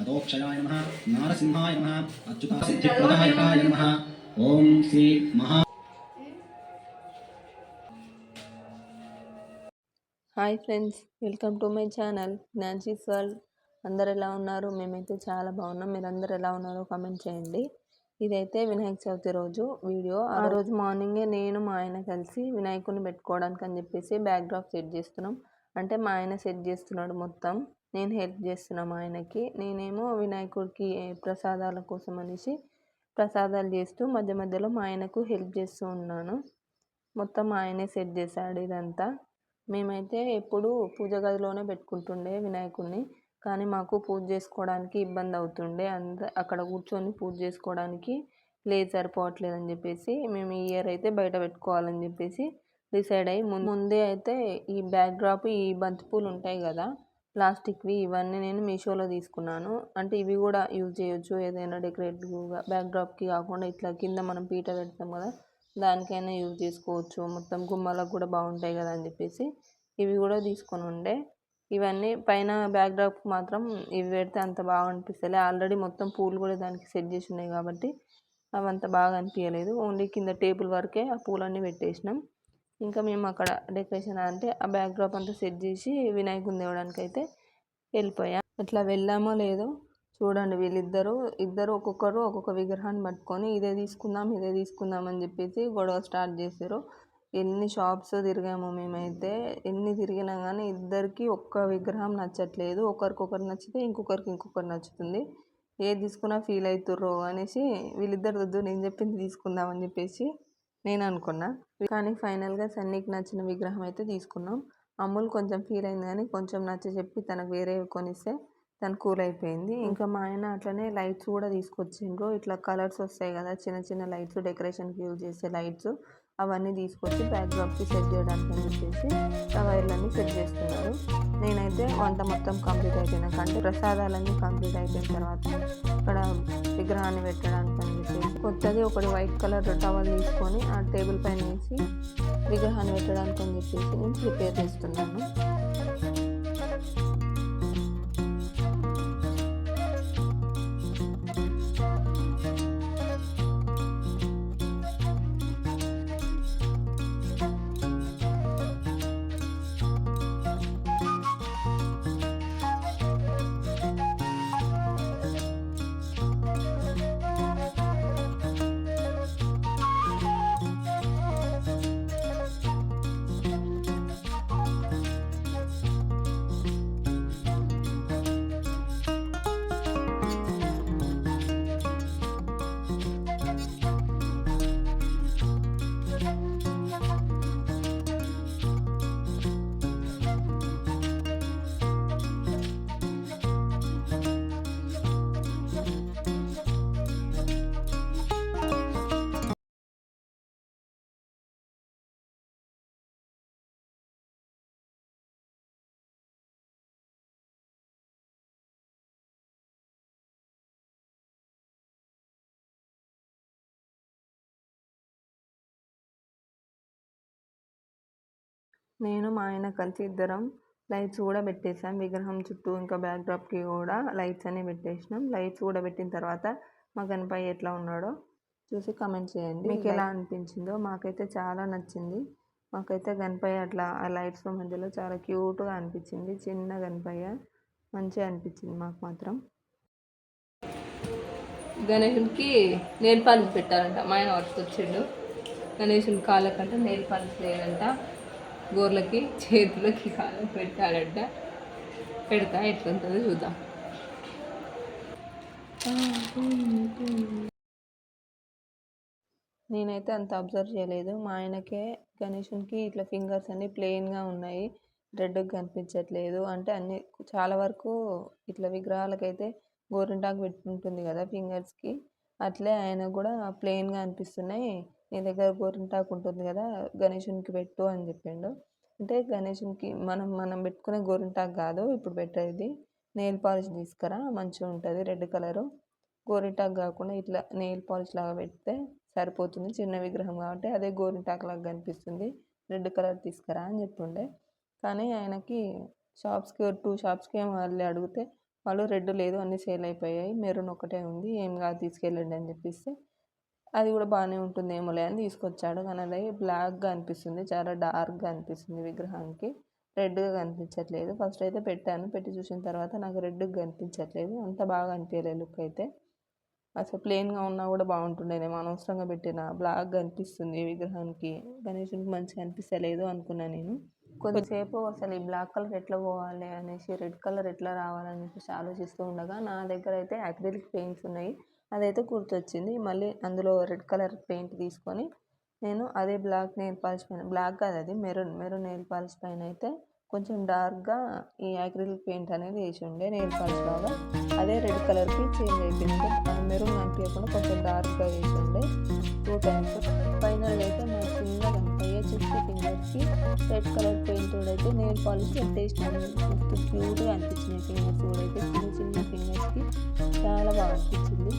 అదోక్షయాయ నమ నారసింహాయ నమ అచ్యుత సిద్ధిప్రదాయకాయ నమ ఓం శ్రీ మహా hi friends welcome to my channel Nancy's world అందరు ఎలా ఉన్నారు? మేమైతే చాలా బాగున్నాం. మీరు అందరు ఎలా ఉన్నారో కామెంట్ చేయండి. ఇదైతే వినాయక చవితి రోజు వీడియో. ఆ రోజు మార్నింగే నేను మా ఆయన కలిసి వినాయకుడిని పెట్టుకోవడానికి అని చెప్పేసి బ్యాక్ డ్రాప్ సెట్ చేస్తున్నాం. అంటే మా ఆయన సెట్ చేస్తున్నాడు మొత్తం. నేను హెల్ప్ చేస్తున్నా మా ఆయనకి. నేనేమో వినాయకుడికి ప్రసాదాల కోసం అనేసి ప్రసాదాలు చేస్తూ మధ్య మధ్యలో మా ఆయనకు హెల్ప్ చేస్తూ ఉన్నాను. మొత్తం మా ఆయనే సెట్ చేశాడు ఇదంతా. మేమైతే ఎప్పుడు పూజ గదిలోనే పెట్టుకుంటుండే వినాయకుడిని. కానీ మాకు పూజ చేసుకోవడానికి ఇబ్బంది అవుతుండే. అంత అక్కడ కూర్చొని పూజ చేసుకోవడానికి లేదు సరిపోవట్లేదని చెప్పేసి మేము ఈ ఇయర్ అయితే బయట పెట్టుకోవాలని చెప్పేసి డిసైడ్ అయ్యి ముందే అయితే ఈ బ్యాక్ డ్రాప్ ఈ బంతిపూలు ఉంటాయి కదా ప్లాస్టిక్వి ఇవన్నీ నేను మీషోలో తీసుకున్నాను. అంటే ఇవి కూడా యూజ్ చేయొచ్చు ఏదైనా డెకరేటివ్గా బ్యాక్ డ్రాప్కి కాకుండా ఇట్లా కింద మనం పీట పెడతాం కదా దానికైనా యూజ్ చేసుకోవచ్చు. మొత్తం గుమ్మాలకు కూడా బాగుంటాయి కదా అని చెప్పేసి ఇవి కూడా తీసుకొని ఉండే. ఇవన్నీ పైన బ్యాక్ డ్రాప్ మాత్రం ఇవి పెడితే అంత బాగా అనిపిస్తలే. ఆల్రెడీ మొత్తం పూలు కూడా దానికి సెట్ చేసి ఉన్నాయి కాబట్టి అవి అంత బాగా అనిపించలేదు ఓన్లీ కింద టేబుల్ వరకే ఆ పూలన్నీ పెట్టేసినాం. ఇంకా మేము అక్కడ డెకరేషన్ అంటే ఆ బ్యాక్ డ్రాప్ అంతా సెట్ చేసి వినాయకుని తేవడానికి అయితే వెళ్ళిపోయాం. అట్లా వెళ్ళామో లేదో చూడండి వీళ్ళిద్దరూ ఇద్దరు ఒక్కొక్కరు ఒక్కొక్క విగ్రహాన్ని పట్టుకొని ఇదే తీసుకుందాం ఇదే తీసుకుందాం అని చెప్పేసి గొడవ స్టార్ట్ చేశారు. ఎన్ని షాప్స్ తిరిగాము మేమైతే ఎన్ని తిరిగినా కానీ ఇద్దరికి ఒక్క విగ్రహం నచ్చట్లేదు. ఒకరికొకరు నచ్చితే ఇంకొకరికి ఇంకొకరు నచ్చుతుంది. ఏది తీసుకున్నా ఫీల్ అవుతుర్రో అనేసి వీళ్ళిద్దరు వద్దు నేను చెప్పింది తీసుకుందాం అని చెప్పేసి నేను అనుకున్నా కానీ ఫైనల్గా సన్నీకి నచ్చిన విగ్రహం అయితే తీసుకున్నాం. అమ్ములు కొంచెం ఫీల్ అయింది కానీ కొంచెం నచ్చ చెప్పి తనకు వేరే కొనిస్తే తను కూల్ అయిపోయింది. ఇంకా మా ఆయన అట్లనే లైట్స్ కూడా తీసుకొచ్చిండ్రు. ఇట్లా కలర్స్ వస్తాయి కదా చిన్న చిన్న లైట్స్ డెకరేషన్కి యూజ్ చేసే లైట్స్ అవన్నీ తీసుకొచ్చి బ్యాక్డ్రాప్కి సెట్ చేయడానికి అని చెప్పేసి ఆ వైర్లన్నీ సెట్ చేస్తున్నారు. నేనైతే వంట మొత్తం కంప్లీట్ అయిపోయినాక అంటే ప్రసాదాలన్నీ కంప్లీట్ అయిపోయిన తర్వాత ఇక్కడ విగ్రహాన్ని పెట్టడానికి అని చెప్పేసి. కొత్తది ఒకటి వైట్ కలర్ టవల్ తీసుకొని ఆ టేబుల్ పైన వేసి విగ్రహాన్ని పెట్టడానికి అని చెప్పేసి నేను ప్రిపేర్ చేస్తున్నాను. నేను మా ఆయన కలిసి ఇద్దరం లైట్స్ కూడా పెట్టేసాం విగ్రహం చుట్టూ ఇంకా బ్యాక్ డ్రాప్కి కూడా లైట్స్ అన్ని పెట్టేసినాం. లైట్స్ కూడా పెట్టిన తర్వాత మా గణపయ్య ఎట్లా ఉన్నాడో చూసి కమెంట్ చేయండి. మీకు ఎలా అనిపించిందో మాకైతే చాలా నచ్చింది. మాకైతే గణపయ్య అట్లా ఆ లైట్స్ మధ్యలో చాలా క్యూట్గా అనిపించింది. చిన్న గణపయ్య మంచిగా అనిపించింది మాకు మాత్రం. గణేషునికి నెయిల్ పాలిష్ పెట్టాలంట. మా ఆయన పట్టుకొచ్చిండు గణేషుని కాళ్ళకంట నెయిల్ పాలిష్ లేదంట. గోర్లకి చేతులకి కాలం పెట్టాలంట. పెడతా ఎట్లుంటుందో చూద్దాం. నేనైతే అంత అబ్జర్వ్ చేయలేదు. మా ఆయనకే గణేషునికి ఇట్లా ఫింగర్స్ అన్ని ప్లెయిన్గా ఉన్నాయి. రెడ్గా కనిపించట్లేదు. అంటే అన్ని చాలా వరకు ఇట్లా విగ్రహాలకైతే గోరింటాకు పెట్టుకుంటుంది కదా ఫింగర్స్కి. అట్లే ఆయన కూడా ప్లెయిన్గా అనిపిస్తున్నాయి. నీ దగ్గర గోరింటాకు ఉంటుంది కదా గణేషునికి పెట్టు అని చెప్పిండు. అంటే గణేషునికి మనం మనం పెట్టుకునే గోరింటాకు కాదు ఇప్పుడు పెట్టేది నెయిల్ పాలిష్ తీసుకురా మంచిగా ఉంటుంది రెడ్ కలరు. గోరింటాకు కాకుండా ఇట్లా నెయిల్ పాలిష్ లాగా పెడితే సరిపోతుంది చిన్న విగ్రహం కాబట్టి అదే గోరింటాకు లాగా కనిపిస్తుంది. రెడ్ కలర్ తీసుకురా అని చెప్తుండే కానీ ఆయనకి షాప్స్కి టూ షాప్స్కి వాళ్ళు అడిగితే వాళ్ళు రెడ్ లేదు అన్నీ సేల్ అయిపోయాయి మెరూన్ ఒకటే ఉంది ఏం కాదు తీసుకెళ్ళండి అని చెప్పిస్తే అది కూడా బాగానే ఉంటుంది ఏమోలే అని తీసుకొచ్చాడు. కానీ అది బ్లాక్గా అనిపిస్తుంది. చాలా డార్క్గా అనిపిస్తుంది విగ్రహానికి. రెడ్గా కనిపించట్లేదు. ఫస్ట్ అయితే పెట్టాను. పెట్టి చూసిన తర్వాత నాకు రెడ్గా కనిపించట్లేదు. అంత బాగా అనిపించలేదు లుక్ అయితే. అసలు ప్లెయిన్గా ఉన్నా కూడా బాగుంటుండేదేమో. అనవసరంగా పెట్టిన బ్లాక్గా అనిపిస్తుంది విగ్రహానికి. గణేషునికి మంచిగా అనిపిస్తలేదు అనుకున్నా నేను. కొద్దిసేపు అసలు ఈ బ్లాక్ కలర్ ఎట్లా పోవాలి అనేసి రెడ్ కలర్ ఎట్లా రావాలని చెప్పేసి ఆలోచిస్తూ ఉండగా నా దగ్గర అయితే అక్రిలిక్ పెయింట్స్ ఉన్నాయి. అదైతే గుర్తొచ్చింది. మళ్ళీ అందులో రెడ్ కలర్ పెయింట్ తీసుకొని నేను అదే బ్లాక్ నెయిల్ పాలిష్ పైన బ్లాక్ కాదు అది మెరూన్ మెరూన్ నెయిల్ పాలిష్ పైన అయితే కొంచెం డార్క్గా ఈ యాక్రిలిక్ పెయింట్ అనేది వేసి ఉండే నెయిల్ పాలిష్ లాగా. అదే రెడ్ కలర్కి చేంజ్ అయిపోయింది. మెరూన్ అనిపించకుండా కొంచెం డార్క్గా వేసి ఉండే టూ టైమ్స్ ఫైనల్ అయితే మా చిన్నగా కనిపించే చిట్టి ఫింగర్స్కి రెడ్ కలర్ పెయింట్ కూడా అయితే నెయిల్ పాలిష్ పెట్టేసినాను మస్తు క్యూట్గా అనిపించినాయి ఫింగర్స్ కూడా అయితే చిన్న చిన్న ఫింగర్స్కి చాలా బాగా అనిపించింది.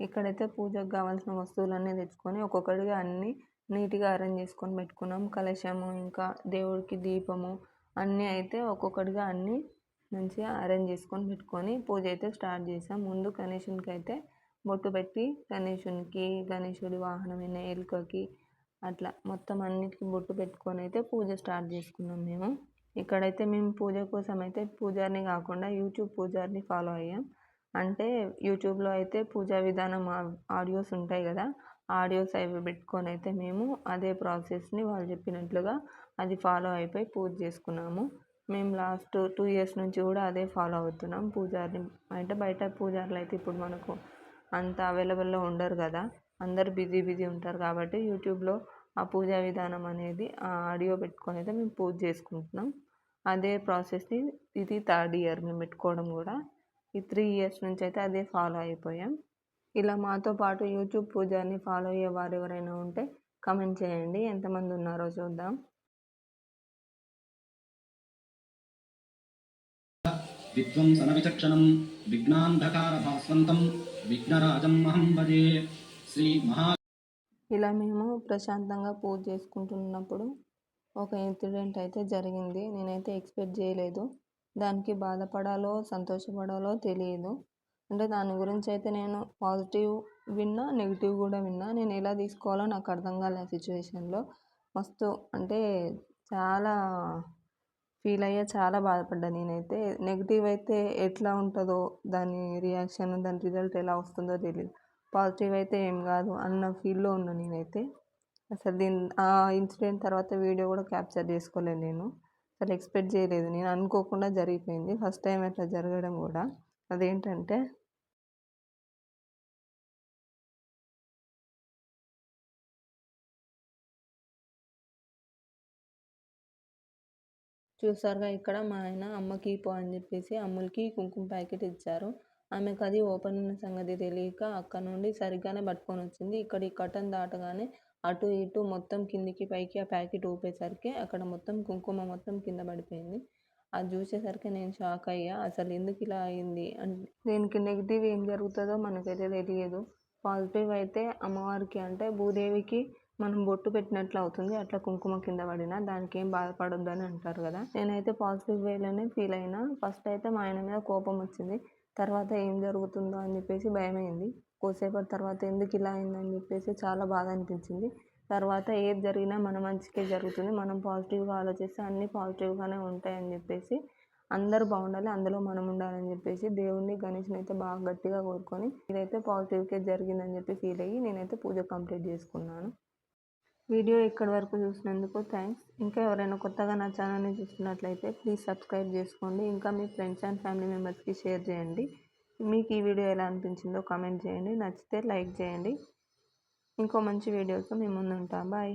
ఇక్కడైతే పూజకు కావాల్సిన వస్తువులన్నీ తెచ్చుకొని ఒక్కొక్కటిగా అన్నీ నీట్గా అరేంజ్ చేసుకొని పెట్టుకున్నాం. కలశము ఇంకా దేవుడికి దీపము అన్నీ అయితే ఒక్కొక్కటిగా అన్నీ మంచిగా అరేంజ్ చేసుకొని పెట్టుకొని పూజ అయితే స్టార్ట్ చేసాం. ముందు గణేషునికి అయితే బొట్టు పెట్టి గణేషునికి గణేషుడి వాహనమైన ఎలుకకి అట్లా మొత్తం అన్నిటికీ బొట్టు పెట్టుకొని అయితే పూజ స్టార్ట్ చేసుకున్నాం మేము. ఇక్కడైతే మేము పూజ కోసం అయితే పూజారిని కాకుండా యూట్యూబ్ పూజారిని ఫాలో అయ్యాం. అంటే యూట్యూబ్లో అయితే పూజా విధానం ఆడియోస్ ఉంటాయి కదా ఆడియోస్ అవి పెట్టుకొని అయితే మేము అదే ప్రాసెస్ని వాళ్ళు చెప్పినట్లుగా అది ఫాలో అయిపోయి పూజ చేసుకున్నాము. మేము లాస్ట్ టూ ఇయర్స్ నుంచి కూడా అదే ఫాలో అవుతున్నాం పూజారిని. అంటే బయట పూజారులు అయితే ఇప్పుడు మనకు అంత అవైలబుల్లో ఉండరు కదా అందరు బిజీ బిజీ ఉంటారు కాబట్టి యూట్యూబ్లో ఆ పూజా విధానం అనేది ఆ ఆడియో పెట్టుకొని అయితే మేము పూజ చేసుకుంటున్నాం. అదే ప్రాసెస్ని ఇది థర్డ్ ఇయర్ మేము పెట్టుకోవడం కూడా. ఈ త్రీ ఇయర్స్ నుంచి అయితే అదే ఫాలో అయిపోయాం. ఇలా మాతో పాటు యూట్యూబ్ పూజారిని ఫాలో అయ్యే వారు ఎవరైనా ఉంటే కమెంట్ చేయండి. ఎంతమంది ఉన్నారో చూద్దాం. విధ్వంసన విచక్షణం విఘ్నాంధకార భాస్వంతం విఘ్నరాజం భజే శ్రీ మహా ఇలా మేము ప్రశాంతంగా పూజ చేసుకుంటున్నప్పుడు ఒక ఇన్సిడెంట్ అయితే జరిగింది. నేనైతే ఎక్స్పెక్ట్ చేయలేదు. దానికి బాధపడాలో సంతోషపడాలో తెలియదు అంటే దాని గురించి అయితే నేను పాజిటివ్ విన్నా నెగిటివ్ కూడా విన్నా. నేను ఎలా తీసుకోవాలో నాకు అర్థం కాలే సిచ్యువేషన్లో. మస్తు అంటే చాలా ఫీల్ అయ్యా చాలా బాధపడ్డా నేనైతే. నెగిటివ్ అయితే ఎట్లా ఉంటుందో దాని రియాక్షన్ దాని రిజల్ట్ ఎలా వస్తుందో తెలియదు పాజిటివ్ అయితే ఏం కాదు అన్న ఫీల్లో ఉన్నా నేనైతే. అసలు దీని ఆ ఇన్సిడెంట్ తర్వాత వీడియో కూడా క్యాప్చర్ చేసుకోలేదు నేను. అసలు ఎక్స్పెక్ట్ చేయలేదు. నేను అనుకోకుండా జరిగిపోయింది. ఫస్ట్ టైం అట్లా జరగడం కూడా. అదేంటంటే చూసారుగా ఇక్కడ మా ఆయన అమ్మకి పో అని చెప్పేసి అమ్ములకి కుంకుమ ప్యాకెట్ ఇచ్చారు. ఆమెకు అది ఓపెన్ ఉన్న సంగతి తెలియక అక్కడ నుండి సరిగ్గానే పట్టుకొని వచ్చింది. ఇక్కడ ఈ కటన్ దాటగానే అటు ఇటు మొత్తం కిందికి పైకి ఆ ప్యాకెట్ ఊపేసరికి అక్కడ మొత్తం కుంకుమ మొత్తం కింద పడిపోయింది. అది చూసేసరికి నేను షాక్ అయ్యా అసలు ఎందుకు ఇలా అయింది? అంటే దీనికి నెగిటివ్ ఏం జరుగుతుందో మనకైతే తెలియదు. పాజిటివ్ అయితే అమ్మవారికి అంటే భూదేవికి మనం బొట్టు పెట్టినట్లు అవుతుంది. అట్లా కుంకుమ కింద పడినా దానికి ఏం బాధపడొద్దు అని అంటారు కదా. నేనైతే పాజిటివ్ వేలోనే ఫీల్ అయినా ఫస్ట్ అయితే మా ఆయన మీద కోపం వచ్చింది. తర్వాత ఏం జరుగుతుందో అని చెప్పేసి భయమైంది. కొద్దిసేపటి తర్వాత ఎందుకు ఇలా అయిందని చెప్పేసి చాలా బాధ అనిపించింది. తర్వాత ఏది జరిగినా మన మంచికే జరుగుతుంది. మనం పాజిటివ్గా ఆలోచిస్తే అన్నీ పాజిటివ్గానే ఉంటాయని చెప్పేసి అందరూ బాగుండాలి అందులో మనం ఉండాలని చెప్పేసి దేవుణ్ణి గణేష్ని అయితే బాగా గట్టిగా కోరుకొని ఇదైతే పాజిటివ్కే జరిగిందని చెప్పి ఫీల్ అయ్యి నేనైతే పూజ కంప్లీట్ చేసుకున్నాను. వీడియో ఇక్కడి వరకు చూసినందుకు థ్యాంక్స్ ఇంకా ఎవరైనా కొత్తగా నా ఛానల్ని చూస్తున్నట్లయితే ప్లీజ్ సబ్స్క్రైబ్ చేసుకోండి. ఇంకా మీ ఫ్రెండ్స్ అండ్ ఫ్యామిలీ మెంబర్స్కి షేర్ చేయండి. మీకు ఈ వీడియో ఎలా అనిపించిందో కామెంట్ చేయండి. నచ్చితే లైక్ చేయండి. ఇంకో మంచి వీడియోతో మేము ముందు ఉంటాం బాయ్.